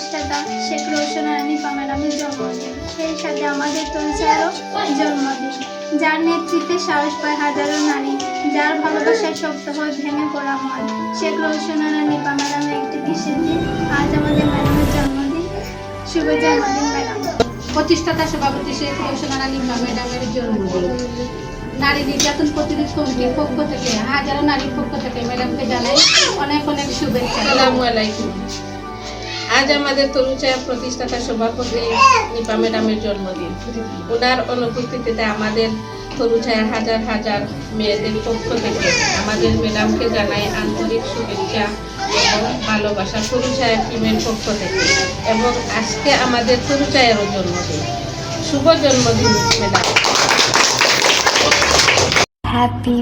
প্রতিষ্ঠাতা শেখ রোশন রানী ম্যাডামের জন্মদিন। সেই সাথে আমাদের তরুচারও জন্মদিন যার নেতৃত্বে সাহস পায় হাজারো নারী যার ভালোবাসায় শক্ত হয় ভেঙে পড়া মন শেখ রোশন রানী ম্যাডামের একটি বিশেষ দিন আজ আমাদের ম্যাডামের জন্মদিন। শুভ জন্মদিন ম্যাডাম। প্রতিষ্ঠাতা সভাপতি শেখ রোশন রানী ম্যাডামের জন্মদিন। নারী নির্যাতন প্রতিরোধ কমিটির পক্ষ থেকে হাজারো নারীর পক্ষ থেকে ম্যাডামকে জানাই অনেক অনেক শুভেচ্ছা। আসসালামু আলাইকুম। আজ আমাদের তরুচায় প্রতিষ্ঠাতা সভাপতি নিপা ম্যাডামের জন্মদিন। ওনার অনুপস্থিতিতে আমাদের তরুচায়ের হাজার হাজার মেয়েদের পক্ষ থেকে আমাদের ম্যাডামকে জানাই আন্তরিক শুভেচ্ছা এবং ভালোবাসা তরুচায়ের টিমের পক্ষ থেকে এবং আজকে আমাদের তরুচায়েরও জন্মদিন। শুভ জন্মদিন, ম্যাডাম। Birthday.